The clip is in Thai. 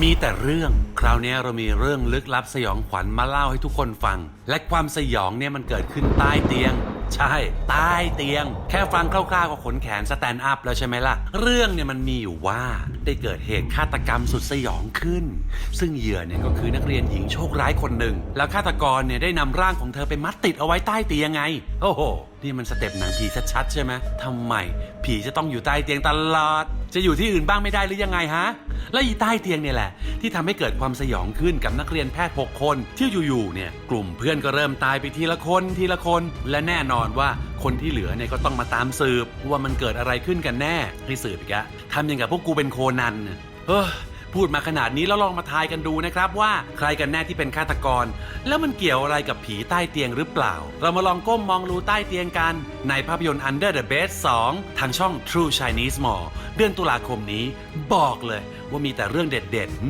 มีแต่เรื่อง คราวนี้เรามีเรื่องลึกลับสยองขวัญมาเล่าให้ทุกคนฟัง และความสยองเนี่ยมันเกิดขึ้นใต้เตียง ใช่ใต้เตียง แค่ฟังคร่าวๆก็ขนแขนสแตนด์อัพแล้วใช่ไหมล่ะ เรื่องเนี่ยมันมีอยู่ว่าได้เกิดเหตุฆาตกรรมสุดสยองขึ้น ซึ่งเหยื่อเนี่ยก็คือนักเรียนหญิงโชคร้ายคนหนึ่ง แล้วฆาตกรเนี่ยได้นำร่างของเธอไปมัดติดเอาไว้ใต้เตียงไง โอ้โห นี่มันสเต็ปหนังผีชัดๆใช่ไหมทำไมผีจะต้องอยู่ใต้เตียงตลอด จะอยู่ที่อื่นบ้างไม่ได้หรือยังไงฮะ และอีใต้เตียงเนี่ยแหละ ที่ทำให้เกิดความสยองขึ้นกับนักเรียนแพทย์ 6 คน ที่อยู่ๆเนี่ยกลุ่มเพื่อนก็เริ่มตายไปทีละคนทีละคน และแน่นอนว่าคนที่เหลือเนี่ยก็ต้องมาตามสืบว่ามันเกิดอะไรขึ้นกันแน่ให้สืบอีกอะทำอย่างกับพวกกูเป็นโคนันน่ะเออ พูดมาขนาดนี้แล้วลองมาทายกันดูนะครับว่าใครกันแน่ที่เป็นฆาตกร แล้วมันเกี่ยวอะไรกับผีใต้เตียงหรือเปล่า เรามาลองก้มมองรูใต้เตียงกัน ในภาพยนตร์ Under the Bed 2 ทางช่อง True Chinese Mall เดือนตุลาคมนี้บอกเลยว่ามีแต่เรื่องเด็ดๆ